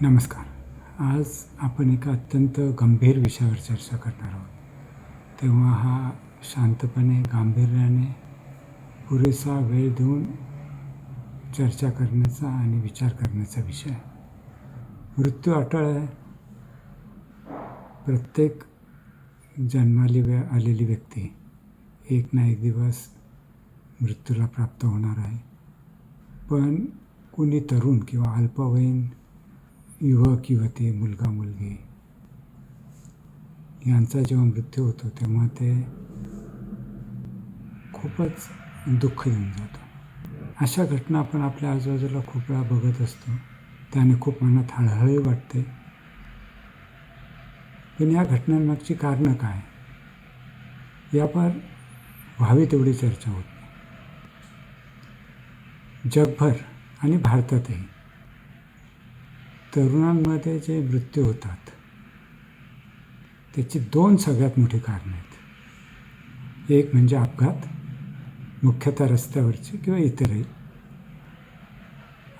नमस्कार. आज आपण एका अत्यंत गंभीर विषयावर चर्चा करणार आहोत. तेव्हा हा शांतपणे गांभीर्याने पुरेसा वेळ देऊन चर्चा करण्याचा आणि विचार करण्याचा विषय मृत्यू अटळ आहे. प्रत्येक जन्माली वे आलेली व्यक्ती एक ना एक दिवस मृत्यूला प्राप्त होणार आहे. पण कुणी तरुण किंवा अल्पवयीन युवक युवती मुलगा मुलगी यांचा जेव्हा मृत्यू होतो तेव्हा ते खूपच दुःख येऊन जातं. अशा घटना आपण आपल्या आजूबाजूला खूप वेळा बघत असतो. त्याने खूप मनात हळहळी वाटते. पण या घटनांमागची कारणं काय? यावर व्हावी तेवढी चर्चा होत जगभर आणि भारतातही तरुणांमध्ये जे मृत्यू होतात त्याची दोन सगळ्यात मोठी कारणं आहेत. एक म्हणजे अपघात मुख्यतः रस्त्यावरचे किंवा इतरही.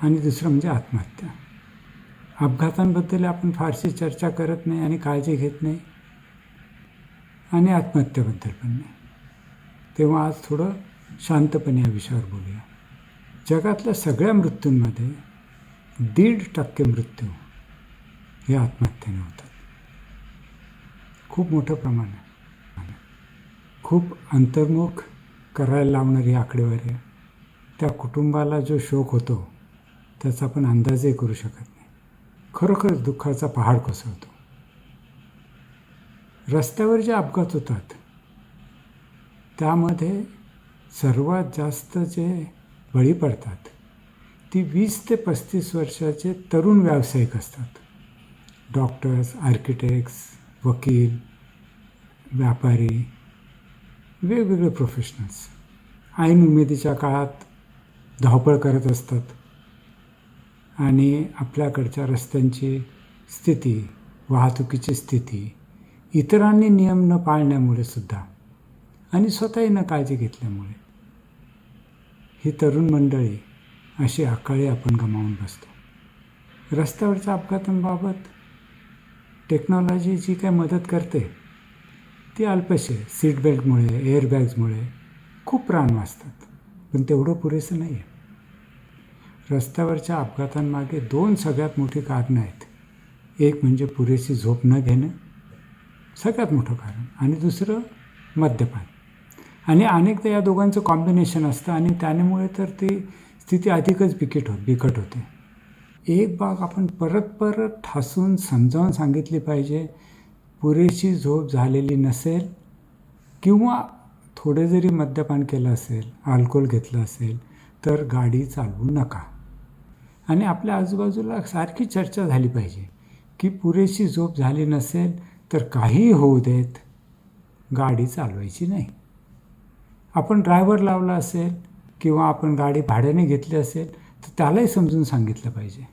आणि दुसरं म्हणजे आत्महत्या. अपघातांबद्दल आपण फारशी चर्चा करत नाही आणि काळजी घेत नाही. आणि आत्महत्येबद्दल पण नाही. तेव्हा आज थोडं शांतपणे या विषयावर बोलूया. जगातल्या सगळ्या मृत्यूंमध्ये दीड टक्के मृत्यू हे आत्महत्येने होतात. खूप मोठं प्रमाण आहे. खूप अंतर्मुख करायला लावणारी आकडेवारी आहे. त्या कुटुंबाला जो शोक होतो त्याचा आपण अंदाजही करू शकत नाही. खरोखर दुःखाचा पहाड कोसळतो. रस्त्यावर जे अपघात होतात त्यामध्ये सर्वात जास्त जे बळी पडतात ती वीस ते पस्तीस वर्षाचे तरुण व्यावसायिक असतात. डॉक्टर्स आर्किटेक्ट्स वकील व्यापारी वेगवेगळे प्रोफेशनल्स ऐन उमेदीच्या काळात धावपळ करत असतात आणि आपल्याकडच्या रस्त्यांची स्थिती वाहतुकीची स्थिती इतरांनी नियम न पाळण्यामुळे सुद्धा आणि स्वतःही न काळजी घेतल्यामुळे. ही तरुण मंडळी अशी अकाळी आपण गमावून बसतो. रस्त्यावरच्या अपघातांबाबत टेक्नॉलॉजी जी काय मदत करते? ती अल्पशी आहे सीट बेल्टमुळे एअरबॅग्समुळे खूप प्राण वाचतात. पण तेवढं पुरेसं नाही आहे रस्त्यावरच्या अपघातांमागे दोन सगळ्यात मोठी कारणं आहेत. एक म्हणजे पुरेशी झोप न घेणं. सगळ्यात मोठं कारण. आणि दुसरं मद्यपान. आणि अनेकदा या दोघांचं कॉम्बिनेशन असतं आणि त्यामुळे तर ती स्थिती अधिकच बिकट होत बिकट होते. एक बाग आपण परत परत ठासून समजावून सांगितली पाहिजे पुरेशी झोप झालेली नसेल किंवा थोडे जरी मद्यपान केलं असेल अल्कोहोल घेतलं असेल तर गाडी चालवू नका. आणि आपल्या आजूबाजूला सारखी चर्चा झाली पाहिजे की पुरेशी झोप झाली नसेल तर काहीही होऊ देत गाडी चालवायची नाही. आपण ड्रायव्हर लावला असेल किंवा आपण गाडी भाड्याने घेतली असेल तर त्यालाही समजून सांगितलं पाहिजे.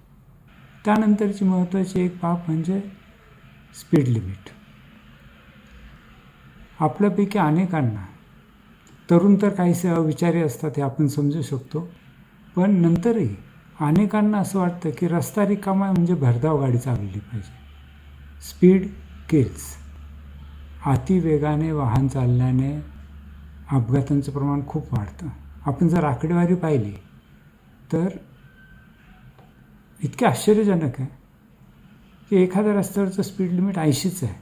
त्यानंतरची महत्त्वाची एक बाब म्हणजे स्पीड लिमिट आपल्यापैकी अनेकांना तरुण तर काहीसे अविचारी असतात हे आपण समजू शकतो पण नंतरही अनेकांना असं वाटतं की रस्ता रिकामा म्हणजे भरधाव गाडी चालवली पाहिजे. स्पीड किल्स अतिवेगाने वाहन चालल्याने अपघातांचं प्रमाण खूप वाढतं. आपण जर आकडेवारी पाहिली तर इतके आश्चर्यजनक आहे की एखाद्या रस्त्यावरचं स्पीड लिमिट ऐंशीच आहे.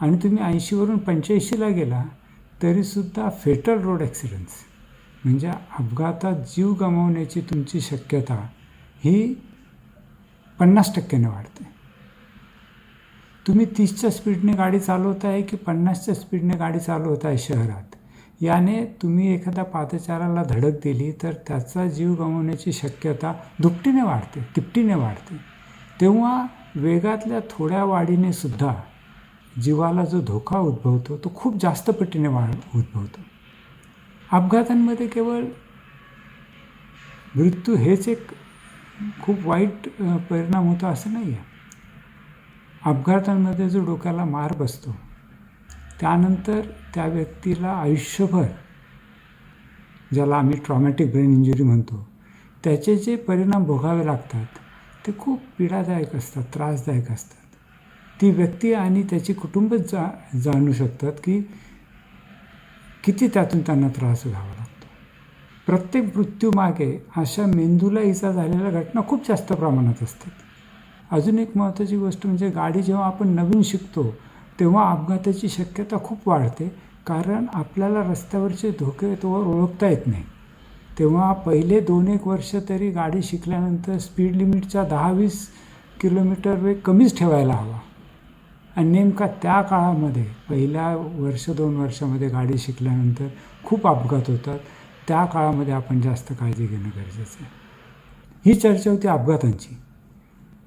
आणि तुम्ही ऐंशीवरून पंच्याऐंशीला गेला तरीसुद्धा फेटल रोड ॲक्सिडेंट्स म्हणजे अपघातात जीव गमावण्याची तुमची शक्यता ही पन्नास टक्क्याने वाढते. तुम्ही तीसच्या स्पीडने गाडी चालवत आहे की पन्नासच्या स्पीडने गाडी चालवत आहे शहरात? याने तुम्ही एखाद्या पादचाराला धडक दिली तर त्याचा जीव गमावण्याची शक्यता दुपटीने वाढते तिपटीने वाढते. तेव्हा वेगातल्या थोड्या वाढीने सुद्धा जीवाला जो धोका उद्भवतो तो खूप जास्त पटीने वाढ उद्भवतो. अपघातांमध्ये केवळ मृत्यू हेच एक खूप वाईट परिणाम होतो असं नाही आहे अपघातांमध्ये जो डोक्याला मार बसतो त्यानंतर त्या व्यक्तीला आयुष्यभर ज्याला आम्ही ट्रॉमॅटिक ब्रेन इंजुरी म्हणतो त्याचे जे परिणाम भोगावे लागतात ते खूप पीडादायक असतात त्रासदायक असतात. ती व्यक्ती आणि त्याची कुटुंबच जा जाणू शकतात की किती त्यातून त्यांना त्रास घ्यावा लागतो. प्रत्येक मृत्यूमागे अशा मेंदूला इजा झालेल्या घटना खूप जास्त प्रमाणात असतात. अजून एक महत्त्वाची गोष्ट म्हणजे गाडी जेव्हा आपण नवीन शिकतो तेव्हा अपघाताची शक्यता खूप वाढते कारण आपल्याला रस्त्यावरचे धोके तोवर ओळखता येत नाही. तेव्हा पहिले दोन एक वर्ष तरी गाडी शिकल्यानंतर स्पीड लिमिटच्या दहा वीस किलोमीटर वेग कमीच ठेवायला हवा. आणि नेमका त्या काळामध्ये पहिल्या वर्ष दोन वर्षामध्ये गाडी शिकल्यानंतर खूप अपघात होतात. त्या काळामध्ये आपण जास्त काळजी घेणं गरजेचं आहे. ही चर्चा होती अपघातांची.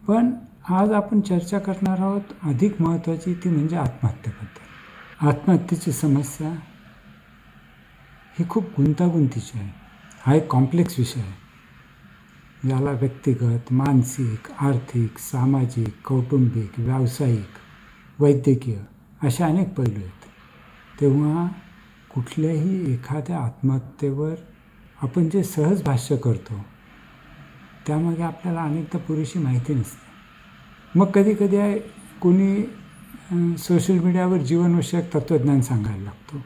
पण आज आपण चर्चा करणार आहोत अधिक महत्त्वाची ती म्हणजे आत्महत्येबद्दल. आत्महत्येची समस्या ही खूप गुंतागुंतीची आहे. हा एक कॉम्प्लेक्स विषय आहे. याला व्यक्तिगत मानसिक आर्थिक सामाजिक कौटुंबिक व्यावसायिक वैद्यकीय असे अनेक पैलू आहेत. तेव्हा कुठल्याही एखाद्या आत्महत्येवर आपण जे सहज भाष्य करतो त्यामागे आपल्याला अनेकदा पुरेशी माहिती नसते. मग कधी कधी आहे कोणी सोशल मीडियावर जीवनविषयक तत्त्वज्ञान सांगायला लागतो.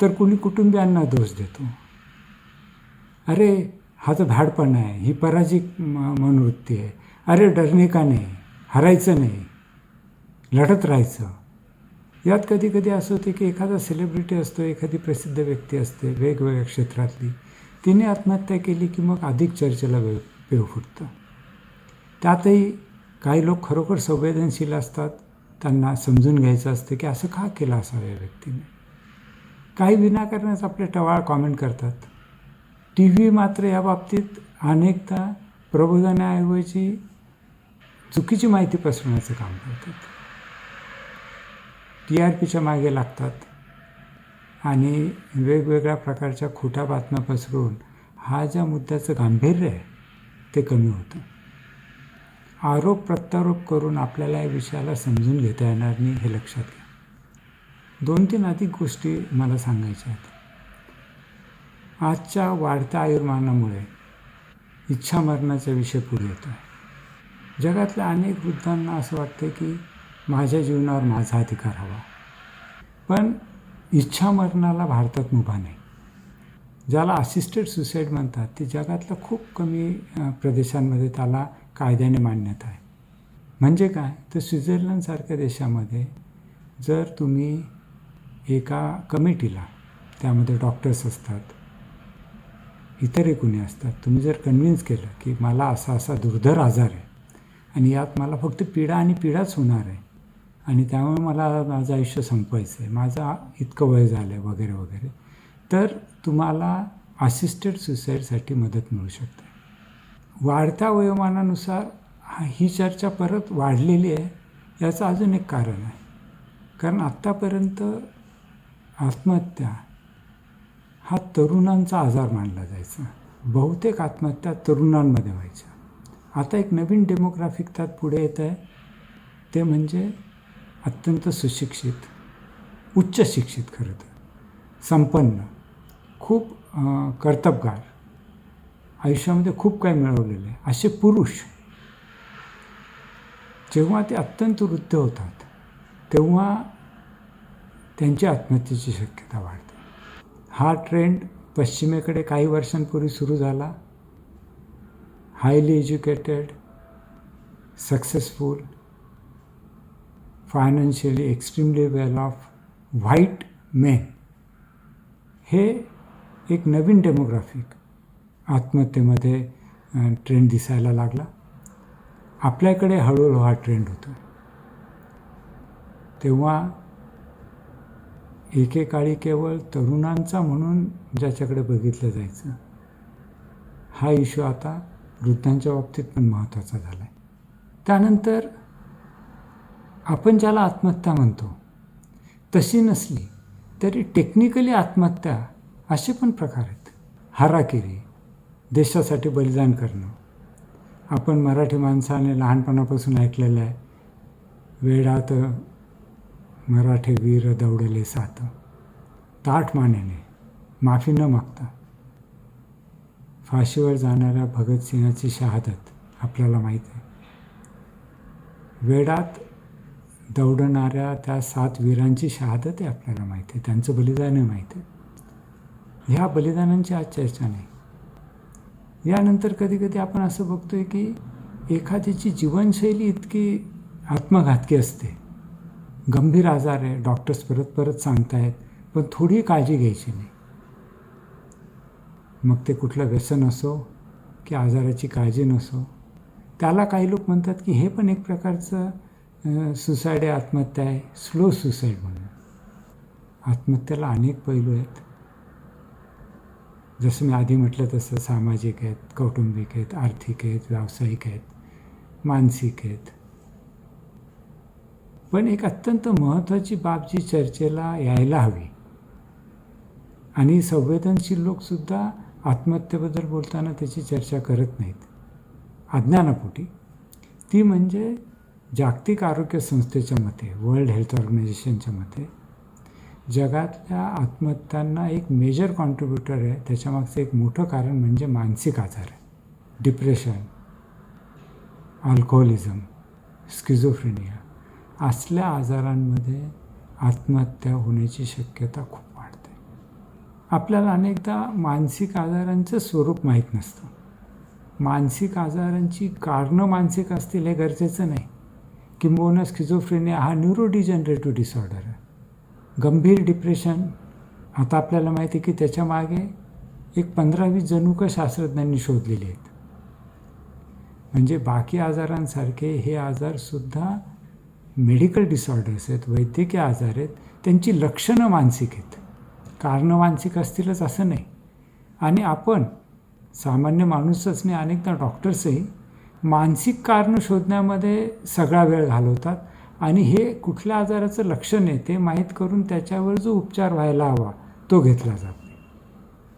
तर कुणी कुटुंबियांना दोष देतो. अरे हा तर धाडपणा आहे ही पराजित म मनवृत्ती आहे. अरे डरणे का नाही हरायचं नाही लढत राहायचं. यात कधी कधी असं होते की एखादा सेलिब्रिटी असतो एखादी प्रसिद्ध व्यक्ती असते वेगवेगळ्या क्षेत्रातली तिने आत्महत्या केली की मग अधिक चर्चेला वेळ पेव फुटतं. त्यातही काही लोक खरोखर संवेदनशील असतात. त्यांना समजून घ्यायचं असतं की असं का केलं असावं या व्यक्तीने? काही विनाकारणच आपले टवाळ कॉमेंट करतात. टी व्ही मात्र या बाबतीत अनेकदा प्रबोधनाऐवजी चुकीची माहिती पसरवण्याचं काम करतात. टी आर पीच्या मागे लागतात आणि वेगवेगळ्या प्रकारच्या खोट्या बातम्या पसरवून हा ज्या मुद्द्याचं गांभीर्य आहे ते कमी होतं. आरोप प्रत्यारोप करून आपल्याला या विषयाला समजून घेता येणार नाही हे लक्षात घ्या. दोन तीन अधिक गोष्टी मला सांगायच्या आहेत. आजच्या वाढत्या आयुर्मानामुळे इच्छा मरणाचा विषय पुढे येतो आहे. जगातल्या अनेक वृद्धांना असं वाटतं की माझ्या जीवनावर माझा अधिकार हवा. पण इच्छा मरणाला भारतात मुभा नाही. ज्याला असिस्टेड सुसाईड म्हणतात ते जगातल्या खूप कमी प्रदेशांमध्ये त्याला कायद्याने मान्यता आहे. म्हणजे काय? तर स्वित्झर्लंडसारख्या देशामध्ये जर तुम्ही एका कमिटीला त्यामध्ये डॉक्टर्स असतात इतरही कुणी असतात तुम्ही जर कन्व्हिन्स केलं की मला असा असा दुर्धर आजार आहे आणि यात मला फक्त पीडा आणि पीडाच होणार आहे आणि त्यामुळे मला माझं आयुष्य संपवायचं आहे माझं इतकं वय झालं आहे वगैरे वगैरे तर तुम्हाला असिस्टेड सुसाईडसाठी मदत मिळू शकते. वाढत्या वयोमानानुसार ही चर्चा परत वाढलेली आहे याचं अजून एक कारण आहे. कारण आत्तापर्यंत आत्महत्या हा तरुणांचा आजार मानला जायचा. बहुतेक आत्महत्या तरुणांमध्ये व्हायच्या. आता एक नवीन डेमोग्राफिक त्यात पुढे येत आहे. ते म्हणजे अत्यंत सुशिक्षित उच्च शिक्षित खरं तर संपन्न खूप कर्तबगार आयुष्यामध्ये खूप काही मिळवलेलं आहे. असे पुरुष जेव्हा ते अत्यंत वृद्ध होतात तेव्हा त्यांची आत्महत्येची शक्यता वाढते. हा ट्रेंड पश्चिमेकडे काही वर्षांपूर्वी सुरू झाला. Highly educated successful financially extremely well off white men हे एक नवीन डेमोग्राफिक आत्महत्येमध्ये ट्रेंड दिसायला लागला. आपल्याकडे हळूहळू हा ट्रेंड होतो तेव्हा एकेकाळी केवळ तरुणांचा म्हणून ज्याच्याकडे बघितलं जायचं हा इश्यू आता वृद्धांच्या बाबतीत पण महत्त्वाचा झाला आहे त्यानंतर आपण ज्याला आत्महत्या म्हणतो तशी नसली तरी टेक्निकली आत्महत्या असे पण प्रकार आहेत. हाराकिरी देशासाठी बलिदान करणं. आपण मराठी माणसाने लहानपणापासून ऐकलेलं आहे वेळात मराठे वीर दौडले सात. ताठ मानेने माफी न मागता. फाशीवर जाणाऱ्या भगतसिंगाची शहादत आपल्याला माहीत आहे. वेडात दौडणाऱ्या त्या सात वीरांची शहादत आहे आपल्याला माहीत आहे. त्यांचं बलिदान माहीत आहे. ह्या बलिदानांची आज चर्चा नाही. यानंतर कधीकधी आपण असं बघतोय की एखाद्याची जीवनशैली इतकी आत्मघातकी असते. गंभीर आजार आहे डॉक्टर्स परत परत सांगतायत पण थोडी काळजी घ्यायची नाही. मग ते कुठलं व्यसन असो की आजाराची काळजी नसो त्याला काही लोक म्हणतात की हे पण एक प्रकारचं सुसाईड आहे आत्महत्या आहे स्लो सुसाईड म्हणून. आत्महत्येला अनेक पैलू आहेत. जसं मी आधी म्हटलं तसं सामाजिक आहेत कौटुंबिक आहेत आर्थिक आहेत व्यावसायिक आहेत मानसिक आहेत. पण एक अत्यंत महत्त्वाची बाब जी चर्चेला यायला हवी आणि संवेदनशील लोकसुद्धा आत्महत्येबद्दल बोलताना त्याची चर्चा करत नाहीत अज्ञानापोटी. ती म्हणजे जागतिक आरोग्य संस्थेच्या मते वर्ल्ड हेल्थ ऑर्गनायझेशनच्या मते जगातल्या आत्महत्यांना एक मेजर कॉन्ट्रीब्युटर आहे. त्याच्यामागचं एक मोठं कारण म्हणजे मानसिक आजार आहे. डिप्रेशन अल्कोहोलिझम स्किझोफ्रेनिया असल्या आजारांमध्ये आत्महत्या होण्याची शक्यता खूप वाढते. आपल्याला अनेकदा मानसिक आजारांचं स्वरूप माहीत नसतं. मानसिक आजारांची कारणं मानसिक असतील हे गरजेचं नाही. किंबहुना स्किझोफ्रेनिया हा न्यूरोडिजनरेटिव्ह डिसऑर्डर आहे. गंभीर डिप्रेशन आता आपल्याला माहिती आहे की त्याच्यामागे एक पंधरा वीस शास्त्रज्ञांनी शोधलेली आहेत. म्हणजे बाकी आजारांसारखे हे आजारसुद्धा मेडिकल डिसऑर्डर्स आहेत वैद्यकीय आजार आहेत. त्यांची लक्षणं मानसिक आहेत. कारणं मानसिक असतीलच असं नाही. आणि आपण सामान्य माणूसच नाही अनेकदा डॉक्टर्सही मानसिक कारणं शोधण्यामध्ये सगळा वेळ घालवतात. आणि हे कुठल्या आजाराचं लक्षण आहे ते माहीत करून त्याच्यावर जो उपचार व्हायला हवा तो घेतला जात नाही.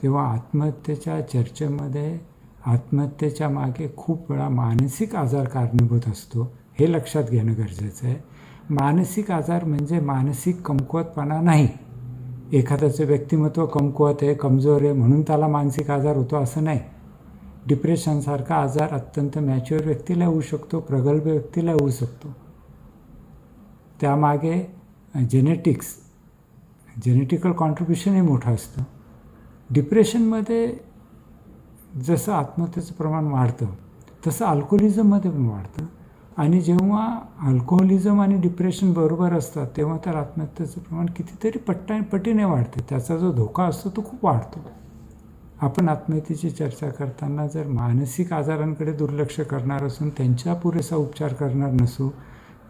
तेव्हा आत्महत्येच्या चर्चेमध्ये आत्महत्येच्या मागे खूप वेळा मानसिक आजार कारणीभूत असतो हे लक्षात घेणं गरजेचं आहे. मानसिक आजार म्हणजे मानसिक कमकुवतपणा नाही. एखाद्याचं व्यक्तिमत्व कमकुवत आहे कमजोर आहे म्हणून त्याला मानसिक आजार होतो असं नाही. डिप्रेशनसारखा आजार अत्यंत मॅच्युअर व्यक्तीला होऊ शकतो प्रगल्भ व्यक्तीला होऊ शकतो. त्यामागे जेनेटिक्स जेनेटिकल कॉन्ट्रीब्युशनही मोठं असतं. डिप्रेशनमध्ये जसं आत्महत्येचं प्रमाण वाढतं तसं अल्कोहोलिझममध्ये पण वाढतं. आणि जेव्हा अल्कोहोलिझम आणि डिप्रेशन बरोबर असतात तेव्हा तर आत्महत्येचं प्रमाण कितीतरी पट्टा पटीने वाढते. त्याचा जो धोका असतो तो खूप वाढतो. आपण आत्महत्येची चर्चा करताना जर मानसिक आजारांकडे दुर्लक्ष करणार असून त्यांच्या पुरेसा उपचार करणार नसू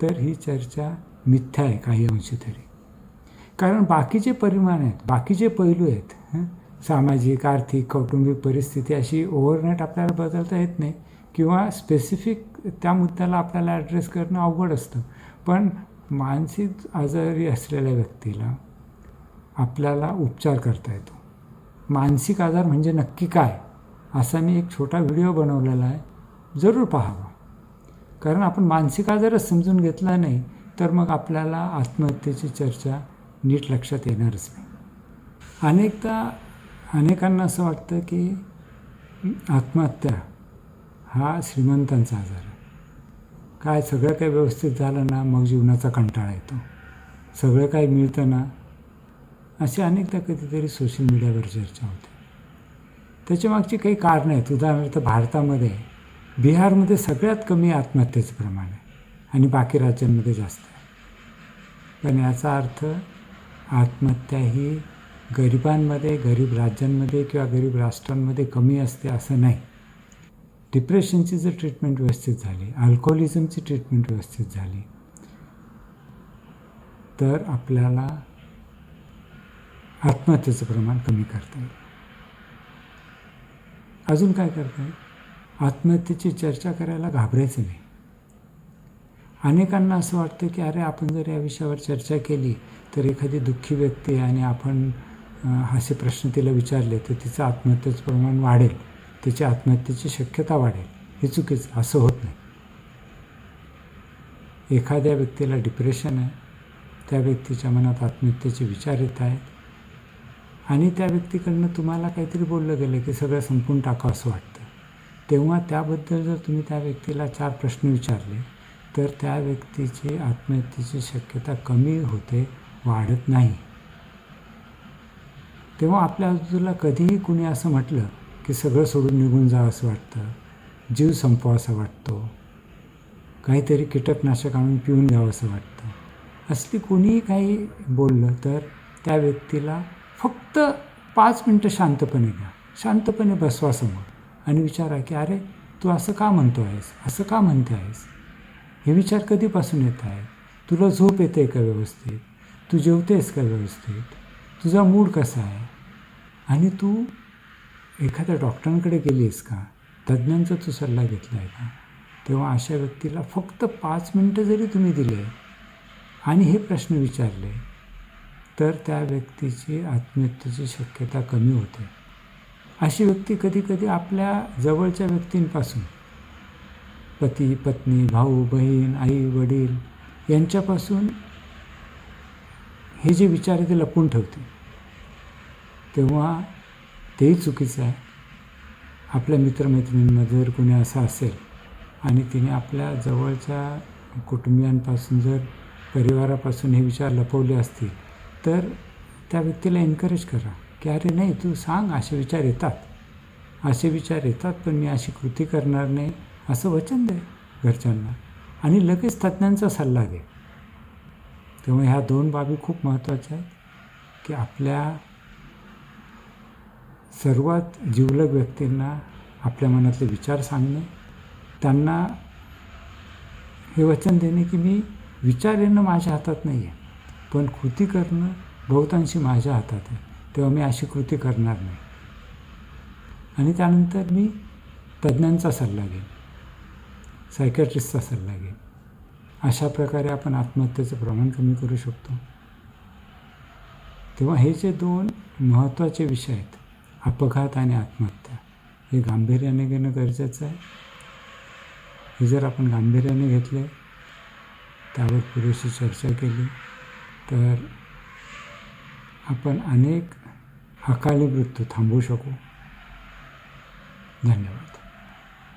तर ही चर्चा मिथ्या आहे काही अंश तरी. कारण बाकीचे परिमाण आहेत बाकीचे पैलू आहेत सामाजिक आर्थिक कौटुंबिक परिस्थिती अशी ओव्हरनाईट आपल्याला बदलता येत नाही किंवा स्पेसिफिक त्या मुद्द्याला आपल्याला ॲड्रेस करणं अवघड असतं. पण मानसिक आजारी असलेल्या व्यक्तीला आपल्याला उपचार करता येतो. मानसिक आजार म्हणजे नक्की काय? असा मी एक छोटा व्हिडिओ बनवलेला आहे. जरूर पाहावा. कारण आपण मानसिक आजारच समजून घेतला नाही तर मग आपल्याला आत्महत्येची चर्चा नीट लक्षात येणारच नाही. अनेकदा अनेकांना असं वाटतं की आत्महत्या हा श्रीमंतांचा आजार आहे. काय सगळं काही व्यवस्थित झालं ना मग जीवनाचा कंटाळा येतो. सगळं काही मिळतं ना अशी अनेकदा कधीतरी सोशल मीडियावर चर्चा होते. त्याच्यामागची काही कारणं आहेत. उदाहरणार्थ भारतामध्ये बिहारमध्ये सगळ्यात कमी आत्महत्येचं प्रमाण आहे. आणि बाकी राज्यांमध्ये जास्त आहे. पण याचा अर्थ आत्महत्या ही गरिबांमध्ये गरीब राज्यांमध्ये किंवा गरीब राष्ट्रांमध्ये कमी असते असं नाही. डिप्रेशनची जर ट्रीटमेंट व्यवस्थित झाली अल्कोहोलिझमची ट्रीटमेंट व्यवस्थित झाली तर आपल्याला आत्महत्येचं प्रमाण कमी करता येईल. अजून काय करता येईल? आत्महत्येची चर्चा करायला घाबरायचं नाही. अनेकांना असं वाटतं की अरे आपण जर या विषयावर चर्चा केली तर एखादी दुःखी व्यक्ती आहे आणि आपण असे प्रश्न तिला विचारले तर तिचं आत्महत्येचं प्रमाण वाढेल तिची आत्महत्येची शक्यता वाढेल. हे चुकीचं असं होत नाही. एखाद्या व्यक्तीला डिप्रेशन आहे त्या व्यक्तीच्या मनात आत्महत्येचे विचार येत आहेत आणि त्या व्यक्तीकडनं तुम्हाला काहीतरी बोललं गेलं की सगळं संपून टाकावं असं वाटतं. तेव्हा त्याबद्दल जर तुम्ही त्या व्यक्तीला चार प्रश्न विचारले तर त्या व्यक्तीची आत्महत्येची शक्यता कमी होते वाढत नाही. तेव्हा आपल्या आजूबाजूला कधीही कुणी असं म्हटलं की सगळं सोडून निघून जा असं वाटतं जीव संपवासा वाटतो काहीतरी कीटकनाशक आणून पिऊन घ्यावं असं वाटतं. असली कोणीही काही बोललं तर त्या व्यक्तीला फक्त पाच मिनटं शांतपणे घ्या शांतपणे बसवा समोर आणि विचारा की अरे तू असं का म्हणतो आहेस असं का म्हणते आहेस? हे विचार कधीपासून येत आहेत? तुला झोप येते का व्यवस्थित? तू जेवतेस का व्यवस्थित? तुझा मूड कसा आहे? आणि तू एखाद्या डॉक्टरांकडे गेलीस का? तज्ज्ञांचा तू सल्ला घेतला आहे का? तेव्हा अशा व्यक्तीला फक्त पाच मिनटं जरी तुम्ही दिले आणि हे प्रश्न विचारले तर त्या व्यक्तीची आत्महत्येची शक्यता कमी होते. अशी व्यक्ती कधीकधी आपल्या जवळच्या व्यक्तींपासून पती पत्नी भाऊ बहीण आई वडील यांच्यापासून हे जे विचार आहे ते लपून ठेवते. तेव्हा तेही चुकीचं आहे. आपल्या मित्रमैत्रिणींमध्ये जर कोणी असं असेल आणि तिने आपल्या जवळच्या कुटुंबियांपासून जर परिवारापासून हे विचार लपवले असतील तर त्या व्यक्तीला एनकरेज करा की अरे नाही तू सांग असे विचार येतात. असे विचार येतात पण मी अशी कृती करणार नाही. असं वचन दे घरच्यांना. आणि लगेच तज्ज्ञांचा सल्ला घे तेव्हा ह्या दोन बाबी खूप महत्त्वाच्या आहेत की आपल्या सर्वात जिवलग व्यक्तींना आपल्या मनातले विचार सांगणे त्यांना हे वचन देणे की मी विचार येणं माझ्या हातात नाही आहे पण कृती करणं बहुतांशी माझ्या हातात आहे. तेव्हा मी अशी कृती करणार नाही. आणि त्यानंतर मी तज्ज्ञांचा सल्ला घेईन. सायकॅट्रिस्टचा सल्ला घे. अशा प्रकारे आपण आत्महत्येचं प्रमाण कमी करू शकतो. तेव्हा हे जे दोन महत्त्वाचे विषय आहेत अपघात आणि आत्महत्या हे गांभीर्याने घेणं गरजेचं आहे. हे जर आपण गांभीर्याने घेतले त्यावर पुरेशी चर्चा केली तर आपण अनेक अकाली मृत्यू थांबवू शकू. धन्यवाद.